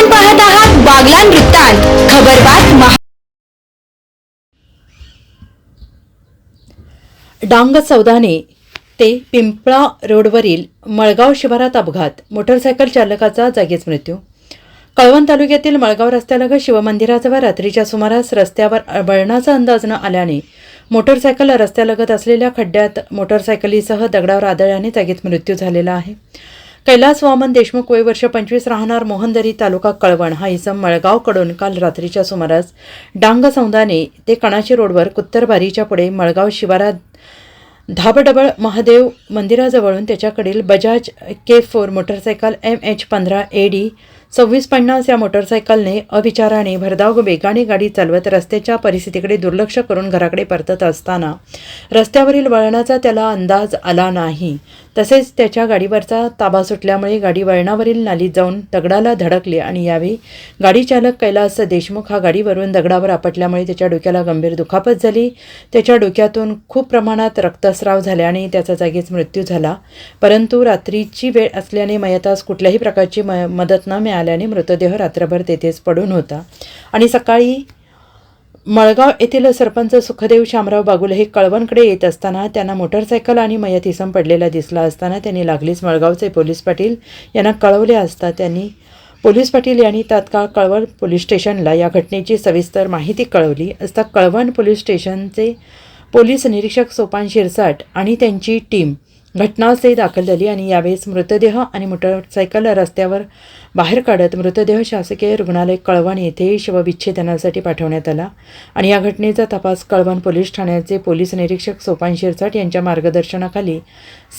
आपण पाहत आहात बागलान वृत्तांत. खबरबात महा डांग चौदाने ते पिंपळा रोडवरील मळगाव शिवारात अपघात. मोटरसायकल चालकाचा जागीच मृत्यू. कळवण तालुक्यातील मळगाव रस्त्यालगत शिवमंदिराजवळ रात्रीच्या सुमारास रस्त्यावर वळणाचा अंदाज न आल्याने मोटरसायकल रस्त्यालगत असलेल्या खड्ड्यात मोटरसायकलीसह दगडावर आदळल्याने जागीच मृत्यू झालेला आहे. कैलास वामन देशमुख वय वर्ष पंचवीस राहणार मोहनदरी तालुका कळवण. हा इसम मळगावकडून काल रात्रीच्या सुमारास डांग सौंदाने ते कणाची रोडवर कुत्तरबारीच्या पुढे मळगाव शिवारात धाबडबळ महादेव मंदिराजवळून त्याच्याकडील Bajaj K four motorcycle M H पंधरा ए डी सव्वीस पन्नास या मोटरसायकलने अविचाराने भरधाव वेगाने गाडी चालवत रस्त्याच्या परिस्थितीकडे दुर्लक्ष करून घराकडे परतत असताना रस्त्यावरील वळणाचा त्याला अंदाज आला नाही. तसेच त्याच्या गाडीवरचा ताबा सुटल्यामुळे गाडी वळणावरील नालीत जाऊन दगडाला धडकली आणि यावेळी गाडी चालक कैलास देशमुख हा गाडीवरून दगडावर आपटल्यामुळे त्याच्या डोक्याला गंभीर दुखापत झाली. त्याच्या डोक्यातून खूप प्रमाणात रक्तस्राव झाल्याने त्याचा जागीच मृत्यू झाला. परंतु रात्रीची वेळ असल्याने मयतास कुठल्याही प्रकारची म मदत न मिळाल्याने मृतदेह रात्रभर तेथेच पडून होता. आणि सकाळी मळगाव येथील सरपंच सुखदेव शामराव बागुल हे कळवणकडे येत असताना त्यांना मोटरसायकल आणि मयत इसम पडलेला दिसला असताना त्यांनी लागलीच मळगावचे पोलीस पाटील यांना कळवले असता त्यांनी पोलीस पाटील यांनी तात्काळ कळवण पोलीस स्टेशनला या घटनेची सविस्तर माहिती कळवली असता कळवण पोलीस स्टेशनचे पोलीस निरीक्षक सोपान शिरसाट आणि त्यांची टीम घटनास्थळी दाखल झाली आणि यावेळेस मृतदेह आणि मोटरसायकल रस्त्यावर बाहेर काढत मृतदेह शासकीय रुग्णालय कळवण येथे शवविच्छेदनासाठी पाठवण्यात आला. आणि या घटनेचा तपास कळवण पोलीस ठाण्याचे पोलीस निरीक्षक सोपान शिरसाट यांच्या मार्गदर्शनाखाली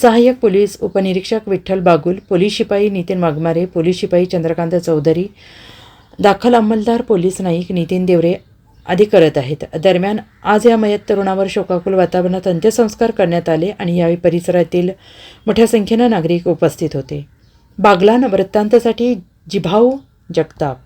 सहाय्यक पोलीस उपनिरीक्षक विठ्ठल बागुल पोलीस शिपाई नितीन वाघमारे पोलीस शिपाई चंद्रकांत चौधरी दाखल अंमलदार पोलीस नाईक नितीन देवरे आदी करत आहेत. दरम्यान आज या मयत तरुणावर शोकाकुल वातावरणात अंत्यसंस्कार करण्यात आले आणि यावेळी परिसरातील मोठ्या संख्येनं नागरिक उपस्थित होते. बागलान वृत्तांतसाठी जिभाऊ जगताप.